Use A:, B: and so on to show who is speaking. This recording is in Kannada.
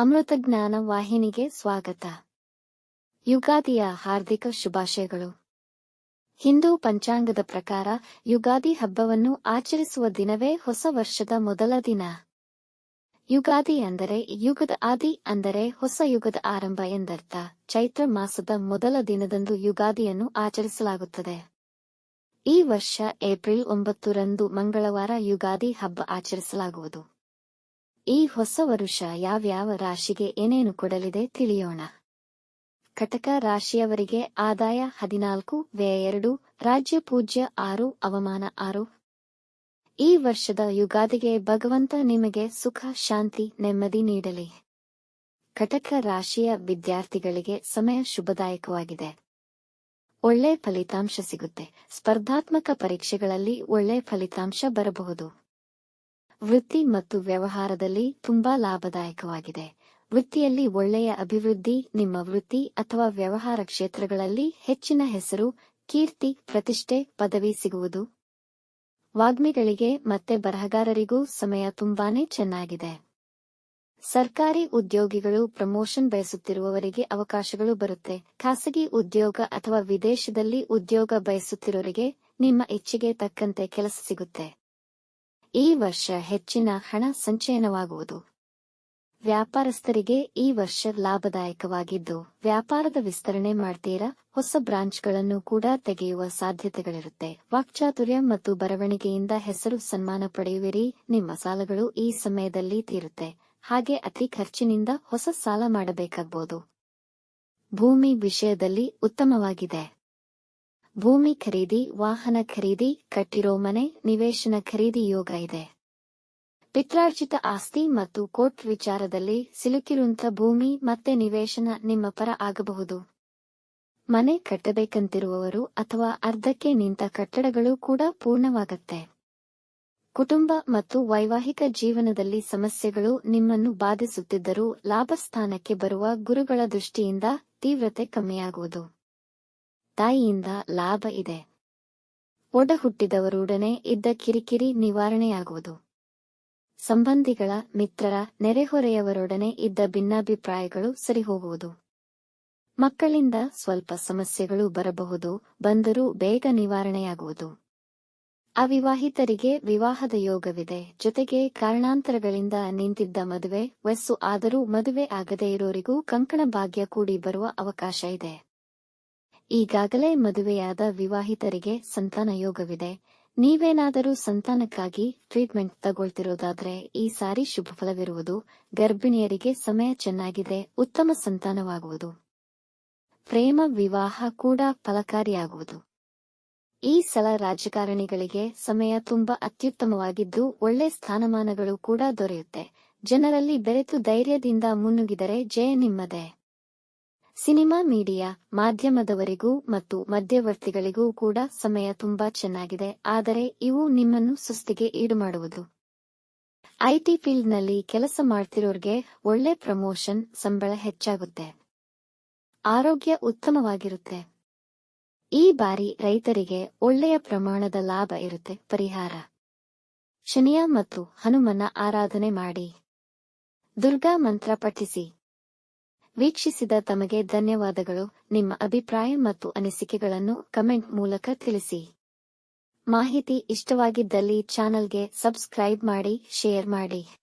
A: ಅಮೃತಜ್ಞಾನ ವಾಹಿನಿಗೆ ಸ್ವಾಗತ. ಯುಗಾದಿಯ ಹಾರ್ದಿಕ ಶುಭಾಶಯಗಳು. ಹಿಂದೂ ಪಂಚಾಂಗದ ಪ್ರಕಾರ ಯುಗಾದಿ ಹಬ್ಬವನ್ನು ಆಚರಿಸುವ ದಿನವೇ ಹೊಸ ವರ್ಷದ ಮೊದಲ ದಿನ. ಯುಗಾದಿ ಅಂದರೆ ಯುಗದ ಆದಿ ಅಂದರೆ ಹೊಸ ಯುಗದ ಆರಂಭ ಎಂದರ್ಥ. ಚೈತ್ರ ಮಾಸದ ಮೊದಲ ದಿನದಂದು ಯುಗಾದಿಯನ್ನು ಆಚರಿಸಲಾಗುತ್ತದೆ. ಈ ವರ್ಷ ಏಪ್ರಿಲ್ ಒಂಬತ್ತರಂದು ಮಂಗಳವಾರ ಯುಗಾದಿ ಹಬ್ಬ ಆಚರಿಸಲಾಗುವುದು. ಈ ಹೊಸ ವರುಷ ಯಾವ್ಯಾವ ರಾಶಿಗೆ ಏನೇನು ಕೊಡಲಿದೆ ತಿಳಿಯೋಣ. ಕಟಕ ರಾಶಿಯವರಿಗೆ ಆದಾಯ ಹದಿನಾಲ್ಕು, ವ್ಯಯ ಎರಡು, ರಾಜ್ಯ ಪೂಜ್ಯ ಆರು, ಅವಮಾನ ಆರು. ಈ ವರ್ಷದ ಯುಗಾದಿಗೆ ಭಗವಂತ ನಿಮಗೆ ಸುಖ, ಶಾಂತಿ, ನೆಮ್ಮದಿ ನೀಡಲಿ. ಕಟಕ ರಾಶಿಯ ವಿದ್ಯಾರ್ಥಿಗಳಿಗೆ ಸಮಯ ಶುಭದಾಯಕವಾಗಿದೆ. ಒಳ್ಳೆ ಫಲಿತಾಂಶ ಸಿಗುತ್ತೆ. ಸ್ಪರ್ಧಾತ್ಮಕ ಪರೀಕ್ಷೆಗಳಲ್ಲಿ ಒಳ್ಳೆ ಫಲಿತಾಂಶ ಬರಬಹುದು. ವೃತ್ತಿ ಮತ್ತು ವ್ಯವಹಾರದಲ್ಲಿ ತುಂಬಾ ಲಾಭದಾಯಕವಾಗಿದೆ. ವೃತ್ತಿಯಲ್ಲಿ ಒಳ್ಳೆಯ ಅಭಿವೃದ್ಧಿ, ನಿಮ್ಮ ವೃತ್ತಿ ಅಥವಾ ವ್ಯವಹಾರ ಕ್ಷೇತ್ರಗಳಲ್ಲಿ ಹೆಚ್ಚಿನ ಹೆಸರು, ಕೀರ್ತಿ, ಪ್ರತಿಷ್ಠೆ, ಪದವಿ ಸಿಗುವುದು. ವಾಗ್ಮಿಗಳಿಗೆ ಮತ್ತೆ ಬರಹಗಾರರಿಗೂ ಸಮಯ ತುಂಬಾನೇ ಚೆನ್ನಾಗಿದೆ. ಸರ್ಕಾರಿ ಉದ್ಯೋಗಿಗಳು ಪ್ರಮೋಷನ್ ಬಯಸುತ್ತಿರುವವರಿಗೆ ಅವಕಾಶಗಳು ಬರುತ್ತೆ. ಖಾಸಗಿ ಉದ್ಯೋಗ ಅಥವಾ ವಿದೇಶದಲ್ಲಿ ಉದ್ಯೋಗ ಬಯಸುತ್ತಿರುವರಿಗೆ ನಿಮ್ಮ ಇಚ್ಛೆಗೆ ತಕ್ಕಂತೆ ಕೆಲಸ ಸಿಗುತ್ತೆ. ಈ ವರ್ಷ ಹೆಚ್ಚಿನ ಹಣ ಸಂಚಯನವಾಗುವುದು. ವ್ಯಾಪಾರಸ್ಥರಿಗೆ ಈ ವರ್ಷ ಲಾಭದಾಯಕವಾಗಿದ್ದು, ವ್ಯಾಪಾರದ ವಿಸ್ತರಣೆ ಮಾಡ್ತೀರಾ? ಹೊಸ ಬ್ರಾಂಚ್ಗಳನ್ನು ಕೂಡ ತೆಗೆಯುವ ಸಾಧ್ಯತೆಗಳಿರುತ್ತೆ. ವಾಕ್ಚಾತುರ್ಯ ಮತ್ತು ಬರವಣಿಗೆಯಿಂದ ಹೆಸರು ಸನ್ಮಾನ ಪಡೆಯುವಿರಿ. ನಿಮ್ಮ ಸಾಲಗಳು ಈ ಸಮಯದಲ್ಲಿ ತೀರುತ್ತೆ. ಹಾಗೆ ಅತಿ ಖರ್ಚಿನಿಂದ ಹೊಸ ಸಾಲ ಮಾಡಬೇಕಾಗಬಹುದು ಭೂಮಿ ವಿಷಯದಲ್ಲಿ ಉತ್ತಮವಾಗಿದೆ. ಭೂಮಿ ಖರೀದಿ, ವಾಹನ ಖರೀದಿ, ಕಟ್ಟಿರೋ ಮನೆ, ನಿವೇಶನ ಖರೀದಿ ಯೋಗ ಇದೆ. ಪಿತ್ರಾರ್ಜಿತ ಆಸ್ತಿ ಮತ್ತು ಕೋರ್ಟ್ ವಿಚಾರದಲ್ಲಿ ಸಿಲುಕಿರುವಂತ ಭೂಮಿ ಮತ್ತೆ ನಿವೇಶನ ನಿಮ್ಮ ಪರ ಆಗಬಹುದು. ಮನೆ ಕಟ್ಟಬೇಕಂತಿರುವವರು ಅಥವಾ ಅರ್ಧಕ್ಕೆ ನಿಂತ ಕಟ್ಟಡಗಳು ಕೂಡ ಪೂರ್ಣವಾಗತ್ತೆ. ಕುಟುಂಬ ಮತ್ತು ವೈವಾಹಿಕ ಜೀವನದಲ್ಲಿ ಸಮಸ್ಯೆಗಳು ನಿಮ್ಮನ್ನು ಬಾಧಿಸುತ್ತಿದ್ದರೂ ಲಾಭಸ್ಥಾನಕ್ಕೆ ಬರುವ ಗುರುಗಳ ದೃಷ್ಟಿಯಿಂದ ತೀವ್ರತೆ ಕಮ್ಮಿಯಾಗುವುದು. ತಾಯಿಯಿಂದ ಲಾಭ ಇದೆ. ಒಡ ಹುಟ್ಟಿದವರೊಡನೆ ಇದ್ದ ಕಿರಿಕಿರಿ ನಿವಾರಣೆಯಾಗುವುದು. ಸಂಬಂಧಿಗಳ ಮಿತ್ರರ ನೆರೆಹೊರೆಯವರೊಡನೆ ಇದ್ದ ಭಿನ್ನಾಭಿಪ್ರಾಯಗಳು ಸರಿಹೋಗುವುದು. ಮಕ್ಕಳಿಂದ ಸ್ವಲ್ಪ ಸಮಸ್ಯೆಗಳು ಬರಬಹುದು, ಬಂದರೂ ಬೇಗ ನಿವಾರಣೆಯಾಗುವುದು. ಅವಿವಾಹಿತರಿಗೆ ವಿವಾಹದ ಯೋಗವಿದೆ, ಜೊತೆಗೆ ಕಾರಣಾಂತರಗಳಿಂದ ನಿಂತಿದ್ದ ಮದುವೆ ವಯಸ್ಸು ಆದರೂ ಮದುವೆ ಆಗದೇ ಇರೋರಿಗೂ ಕಂಕಣ ಭಾಗ್ಯ ಕೂಡಿ ಬರುವ ಅವಕಾಶ ಇದೆ. ಈಗಾಗಲೇ ಮದುವೆಯಾದ ವಿವಾಹಿತರಿಗೆ ಸಂತಾನ ಯೋಗವಿದೆ. ನೀವೇನಾದರೂ ಸಂತಾನಕ್ಕಾಗಿ ಟ್ರೀಟ್ಮೆಂಟ್ ತಗೊಳ್ತಿರೋದಾದ್ರೆ ಈ ಸಾರಿ ಶುಭ ಫಲವಿರುವುದು ಗರ್ಭಿಣಿಯರಿಗೆ ಸಮಯ ಚೆನ್ನಾಗಿದೆ, ಉತ್ತಮ ಸಂತಾನವಾಗುವುದು. ಪ್ರೇಮ, ವಿವಾಹ ಕೂಡ ಫಲಕಾರಿಯಾಗುವುದು. ಈ ಸಲ ರಾಜಕಾರಣಿಗಳಿಗೆ ಸಮಯ ತುಂಬಾ ಅತ್ಯುತ್ತಮವಾಗಿದ್ದು ಒಳ್ಳೆ ಸ್ಥಾನಮಾನಗಳು ಕೂಡ ದೊರೆಯುತ್ತೆ. ಜನರಲ್ಲಿ ಬೆರೆತು ಧೈರ್ಯದಿಂದ ಮುನ್ನುಗಿದರೆ ಜಯ ನಿಮ್ಮದೇ. ಸಿನಿಮಾ ಮೀಡಿಯಾ ಮಾಧ್ಯಮದವರಿಗೂ ಮತ್ತು ಮಧ್ಯವರ್ತಿಗಳಿಗೂ ಕೂಡ ಸಮಯ ತುಂಬಾ ಚೆನ್ನಾಗಿದೆ, ಆದರೆ ಇವು ನಿಮ್ಮನ್ನು ಸುಸ್ತಿಗೆ ಈಡು ಮಾಡುವುದು ಐಟಿ ಫೀಲ್ಡ್ನಲ್ಲಿ ಕೆಲಸ ಮಾಡ್ತಿರೋರ್ಗೆ ಒಳ್ಳೆ ಪ್ರಮೋಷನ್ ಸಂಬಳ ಹೆಚ್ಚಾಗುತ್ತೆ. ಆರೋಗ್ಯ ಉತ್ತಮವಾಗಿರುತ್ತೆ. ಈ ಬಾರಿ ರೈತರಿಗೆ ಒಳ್ಳೆಯ ಪ್ರಮಾಣದ ಲಾಭ ಇರುತ್ತೆ. ಪರಿಹಾರ. ಶನಿಯ ಮತ್ತು ಹನುಮನ ಆರಾಧನೆ ಮಾಡಿ. ದುರ್ಗಾ ಮಂತ್ರ ಪಠಿಸಿ. ವೀಕ್ಷಿಸಿದ ತಮಗೆ ಧನ್ಯವಾದಗಳು. ನಿಮ್ಮ ಅಭಿಪ್ರಾಯ ಮತ್ತು ಅನಿಸಿಕೆಗಳನ್ನು ಕಮೆಂಟ್ ಮೂಲಕ ತಿಳಿಸಿ. ಮಾಹಿತಿ ಇಷ್ಟವಾಗಿದ್ದಲ್ಲಿ ಚಾನಲ್ಗೆ ಸಬ್ಸ್ಕ್ರೈಬ್ ಮಾಡಿ, ಶೇರ್ ಮಾಡಿ.